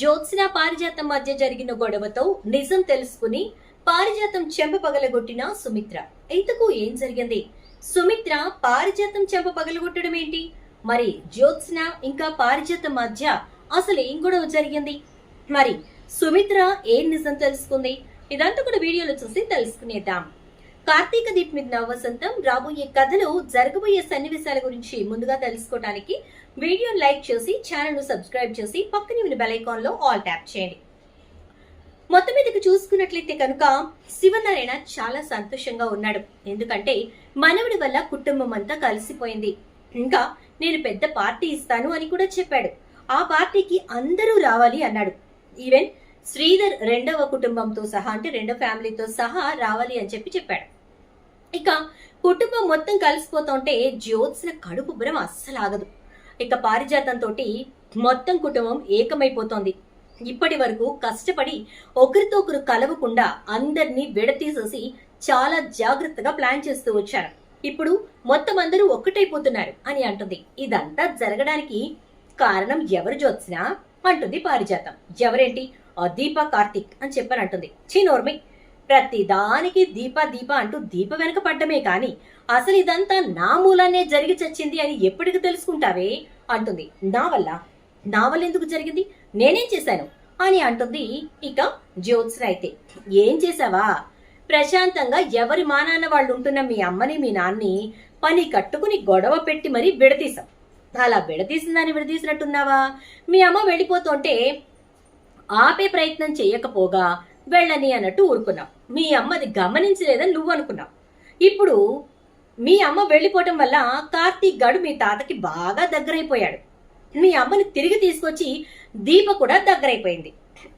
జ్యోత్స్న పారిజాతం మధ్య జరిగిన గొడవతో నిజం తెలుసుకుని పారిజాతం చెంప పగలగొట్టిన సుమిత్ర. ఇంతకు ఏం జరిగింది? సుమిత్ర పారిజాతం చెంప పగలగొట్టడం ఏంటి? మరి జ్యోత్స్న ఇంకా పారిజాతం మధ్య అసలు ఏం గొడవ జరిగింది? మరి సుమిత్ర ఏం నిజం తెలుసుకుంది? ఇదంతా కూడా వీడియోలో చూసి తెలుసుకునేద్దాం. కార్తీక దీప్ మీద నవవసంతం రాబోయే కథలు జరగబోయే సన్నివేశాల గురించి ముందుగా తెలుసుకోవడానికి వీడియోని లైక్ చేసి ఛానల్ను సబ్స్క్రైబ్ చేసి పక్కనే ఉన్న బెలైకాన్లో లో ఆల్ ట్యాప్ చేయండి. మొత్తం మీదకి చూసుకున్నట్లయితే కనుక శివనారాయణ చాలా సంతోషంగా ఉన్నాడు. ఎందుకంటే మనవుడి వల్ల కుటుంబం అంతా కలిసిపోయింది. ఇంకా నేను పెద్ద పార్టీ ఇస్తాను అని కూడా చెప్పాడు. ఆ పార్టీకి అందరూ రావాలి అన్నాడు. ఈవెన్ శ్రీధర్ రెండవ కుటుంబంతో సహా అంటే రెండో ఫ్యామిలీతో సహా రావాలి అని చెప్పి చెప్పాడు. మొత్తం కలిసిపోతుంటే జ్యోత్స్న కడుపు బురం అస్సలు ఆగదు. ఇక పారిజాతంతో మొత్తం కుటుంబం ఏకమైపోతోంది. ఇప్పటి వరకు కష్టపడి ఒకరితో ఒకరు కలవకుండా అందరినీ విడతీసేసి చాలా జాగ్రత్తగా ప్లాన్ చేస్తూ వచ్చారు. ఇప్పుడు మొత్తం అందరూ ఒక్కటైపోతున్నారు అని అంటుంది. ఇదంతా జరగడానికి కారణం ఎవరు జ్యోత్స్నా? అంటుంది పారిజాతం. ఎవరేంటి? ఆ దీప కార్తిక్ అని చెప్పని అంటుంది. చీనోర్మి దానికి దీప దీప అంటూ దీప వెనక పడ్డమే కాని అసలు ఇదంతా నా మూలానే జరిగి చచ్చింది అని ఎప్పటికి తెలుసుకుంటావే? అంటుంది. నా వల్ల? నా వల్ల ఎందుకు జరిగింది? నేనేం చేశాను? అని అంటుంది ఇక జ్యోత్స్న అయితే. ఏం చేశావా? ప్రశాంతంగా ఎవరి మానాన్న వాళ్ళు ఉంటున్న మీ అమ్మని మీ నాన్ని పని కట్టుకుని గొడవ పెట్టి మరీ విడతీసాం అలా విడతీసిందని విడదీసినట్టున్నావా? మీ అమ్మ వెళ్ళిపోతుంటే ఆపే ప్రయత్నం చేయకపోగా వెళ్ళని అన్నట్టు ఊరుకున్నాం. మీ అమ్మది గమనించలేదని నువ్వు అనుకున్నావు. ఇప్పుడు మీ అమ్మ వెళ్ళిపోవటం వల్ల కార్తీక్ గాడు మీ తాతకి బాగా దగ్గరైపోయాడు. మీ అమ్మని తిరిగి తీసుకొచ్చి దీప కూడా దగ్గరైపోయింది.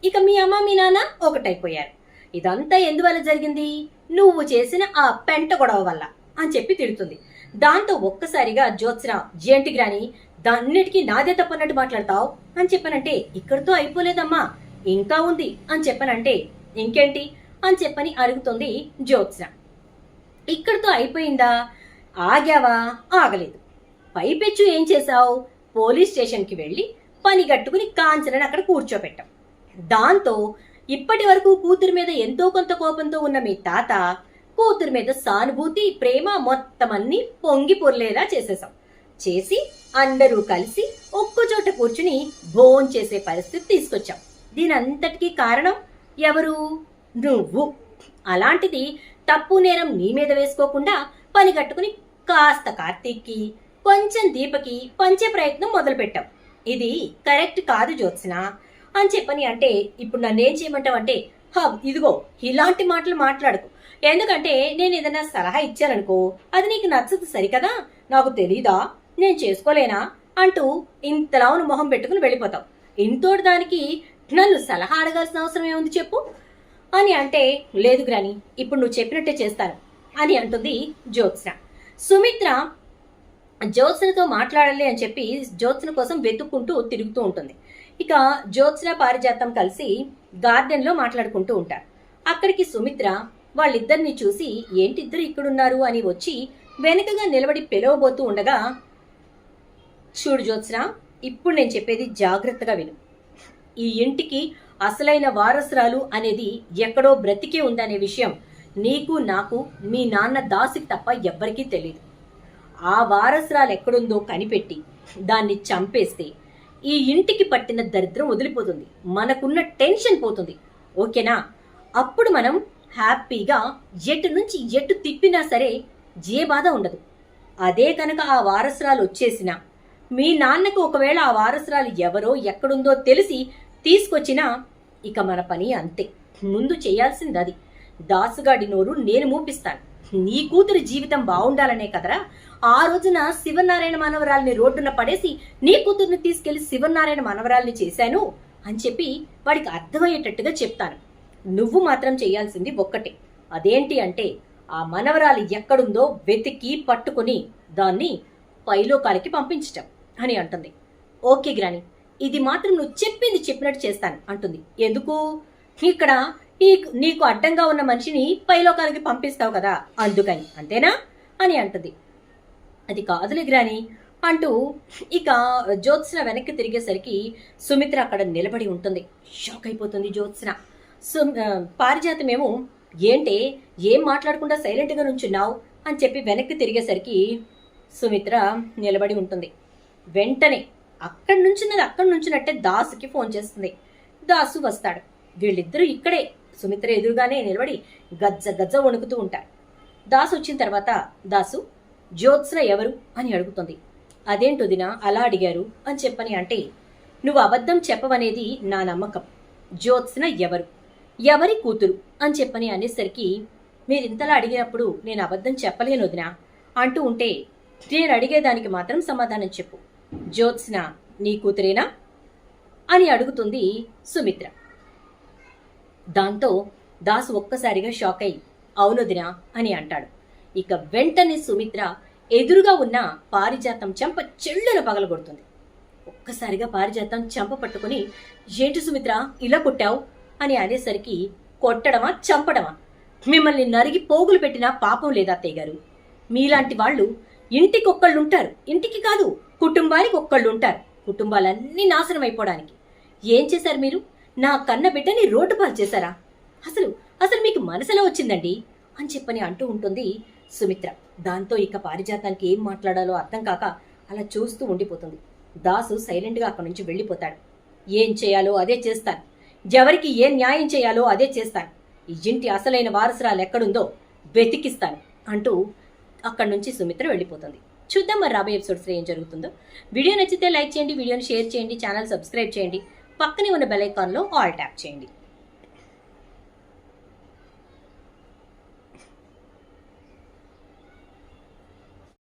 ఇక మీ అమ్మ మీ నాన్న ఒకటైపోయారు. ఇదంతా ఎందువల్ల జరిగింది? నువ్వు చేసిన ఆ పెంట గొడవ వల్ల అని చెప్పి తిడుతుంది. దాంతో ఒక్కసారిగా జ్యోత్స్న జేంటి గ్రాని? దాన్నిటికీ నాదే తప్పన్నట్టు మాట్లాడతావు? అని చెప్పానంటే ఇక్కడితో అయిపోలేదమ్మా. ఇంకా ఉంది అని చెప్పనంటే ఇంకేంటి అని చెప్పని అరుగుతుంది జ్యోత్స్న ఇక్కడితో అయిపోయిందా? ఆగావా? ఆగలేదు. పైపెచ్చు ఏం చేశావు? పోలీస్ స్టేషన్కి వెళ్ళి పని కట్టుకుని కాంచనని అక్కడ కూర్చోపెట్టాం. దాంతో ఇప్పటి వరకు కూతురు మీద ఎంతో కొంత కోపంతో ఉన్న మీ తాత కూతురు మీద సానుభూతి ప్రేమ మొత్తం అన్ని పొంగి పొర్లేలా చేసేసాం చేసి అందరూ కలిసి ఒక్కచోట కూర్చుని భోన్ చేసే పరిస్థితి తీసుకొచ్చాం. దీనంతటికీ కారణం ఎవరు? నువ్వు. అలాంటిది తప్పు నేరం నీ మీద వేసుకోకుండా పని కట్టుకుని కాస్త కార్తీక్కి కొంచెం దీపకి పంచే ప్రయత్నం మొదలుపెట్టాం ఇది కరెక్ట్ కాదు జ్యోత్స్న. అని చెప్పని అంటే ఇప్పుడు నన్నేం చేయమంటావు అంటే హా ఇదిగో ఇలాంటి మాటలు మాట్లాడకు. ఎందుకంటే నేను ఏదైనా సలహా ఇచ్చాననుకో అది నీకు నచ్చదు సరికదా? నాకు తెలీదా? నేను చేసుకోలేనా? అంటూ ఇంతలావును మొహం పెట్టుకుని వెళ్ళిపోతావు. ఇంతోటి దానికి నన్ను సలహా అడగాల్సిన అవసరం ఏముంది చెప్పు? అని అంటే లేదు గ్రాని ఇప్పుడు నువ్వు చెప్పినట్టే చేస్తాను అని అంటుంది జ్యోత్స్న. సుమిత్ర జ్యోత్స్నతో మాట్లాడాలి అని చెప్పి జ్యోత్స్న కోసం వెతుక్కుంటూ తిరుగుతూ ఉంటుంది. ఇక జ్యోత్స్న పారిజాతం కలిసి గార్డెన్లో మాట్లాడుకుంటూ ఉంటారు. అక్కడికి సుమిత్ర వాళ్ళిద్దరిని చూసి ఏంటిద్దరు ఇక్కడున్నారు? అని వచ్చి వెనుకగా నిలబడి పిలవబోతూ ఉండగా చూడు జ్యోత్స్న ఇప్పుడు నేను చెప్పేది జాగ్రత్తగా విను. ఈ ఇంటికి అసలైన వారసురాలు అనేది ఎక్కడో బ్రతికే ఉందనే విషయం నీకు నాకు మీ నాన్న దాసికి తప్ప ఎవ్వరికీ తెలియదు ఆ వారసురాలు ఎక్కడుందో కనిపెట్టి దాన్ని చంపేస్తే ఈ ఇంటికి పట్టిన దరిద్రం వదిలిపోతుంది. మనకున్న టెన్షన్ పోతుంది. ఓకేనా? అప్పుడు మనం హ్యాపీగా ఎటు నుంచి ఎటు తిప్పినా సరే ఏ బాధ ఉండదు. అదే కనుక ఆ వారసురాలు వచ్చేసినా మీ నాన్నకు ఒకవేళ ఆ వారసురాలు ఎవరో ఎక్కడుందో తెలిసి తీసుకొచ్చినా ఇక మన పని అంతే. ముందు చేయాల్సింది అది దాసుగాడి నోరు నేను మూపిస్తాను. నీ కూతురి జీవితం బాగుండాలనే కదరా? ఆ రోజున శివనారాయణ మనవరాల్ని రోడ్డున పడేసి నీ కూతుర్ని తీసుకెళ్ళి శివనారాయణ మనవరాల్ని చేశాను? అని చెప్పి వాడికి అర్థమయ్యేటట్టుగా చెప్తాను. నువ్వు మాత్రం చేయాల్సింది ఒక్కటే. అదేంటి అంటే ఆ మనవరాలు ఎక్కడుందో వెతికి పట్టుకొని దాన్ని పైలోకాలకి పంపించటం అని అంటుంది. ఓకే గ్రాని. ఇది మాత్రం నువ్వు చెప్పింది చెప్పినట్టు చేస్తాను అంటుంది. ఎందుకు? ఇక్కడ ఈ నీకు అడ్డంగా ఉన్న మనిషిని పైలోకానికి పంపిస్తావు కదా అందుకని. అంతేనా? అని అంటుంది. అది కాదులే గ్రాని అంటూ ఇక జ్యోత్స్న వెనక్కి తిరిగేసరికి సుమిత్ర అక్కడ నిలబడి ఉంటుంది. షాక్ అయిపోతుంది జ్యోత్స్న. సు పారిజాతమేమో ఏంటే ఏం మాట్లాడకుండా సైలెంట్గా నుంచున్నావు? అని చెప్పి వెనక్కి తిరిగేసరికి సుమిత్ర నిలబడి ఉంటుంది. వెంటనే అక్కడి నుంచినది అక్కడి నుంచినట్టే దాసుకి ఫోన్ చేస్తుంది. దాసు వస్తాడు. వీళ్ళిద్దరూ ఇక్కడే. సుమిత్ర ఎదురుగానే నిలబడి గజ్జ గజ్జ వణుకుతూ ఉంటారు. దాసు వచ్చిన తర్వాత దాసు జ్యోత్స్న ఎవరు? అని అడుగుతుంది. అదేంటొదినా అలా అడిగారు అని చెప్పని అంటే నువ్వు అబద్ధం చెప్పవనేది నా నమ్మకం. జ్యోత్స్న ఎవరు? ఎవరి కూతురు? అని చెప్పని అనేసరికి మీరు ఇంతలా అడిగినప్పుడు నేను అబద్ధం చెప్పలేను వదినా అంటూ ఉంటే నేను అడిగేదానికి మాత్రం సమాధానం చెప్పు. జ్యోత్స్న నీ కూతురేనా? అని అడుగుతుంది సుమిత్ర. దాంతో దాసు ఒక్కసారిగా షాక్ అయి అవునొదినా అని అంటాడు. ఇక వెంటనే సుమిత్ర ఎదురుగా ఉన్న పారిజాతం చెంప చెళ్ళున పగలగొడుతుంది. ఒక్కసారిగా పారిజాతం చెంప పట్టుకుని ఏంటి సుమిత్ర ఇలా కొట్టావు? అని అనేసరికి కొట్టడమా చంపడమా? మిమ్మల్ని నరిగి పోగులు పెట్టినా పాపం లేదా అత్తయ్య గారు? మీలాంటి వాళ్ళు ఇంటికొక్కళ్ళుంటారు. ఉంటారు ఇంటికి కాదు కుటుంబానికి ఒక్కళ్ళు ఉంటారు కుటుంబాలన్నీ నాశనం అయిపోవడానికి. ఏం చేశారు మీరు? నా కన్న బిడ్డని రోడ్డు పాలు చేశారా? అసలు అసలు మీకు మనసులో వచ్చిందండి? అని చెప్పని అంటూ ఉంటుంది సుమిత్ర. దాంతో ఇక పారిజాతానికి ఏం మాట్లాడాలో అర్థం కాక అలా చూస్తూ ఉండిపోతుంది. దాసు సైలెంట్గా అక్కడి నుంచి వెళ్ళిపోతాడు. ఏం చేయాలో అదే చేస్తాను. ఎవరికి ఏం న్యాయం చేయాలో అదే చేస్తాను. ఈ ఇంటి అసలైన వారసురాలు ఎక్కడుందో వెతికిస్తాను అంటూ అక్కడి నుంచి సుమిత్ర వెళ్ళిపోతుంది. చూద్దాం మరి రాబోయే ఎపిసోడ్స్లో ఏం జరుగుతుందో. వీడియో నచ్చితే లైక్ చేయండి వీడియోని షేర్ చేయండి ఛానల్ సబ్స్క్రైబ్ చేయండి. పక్కనే ఉన్న బెల్ ఐకాన్లో ఆల్ ట్యాప్ చేయండి.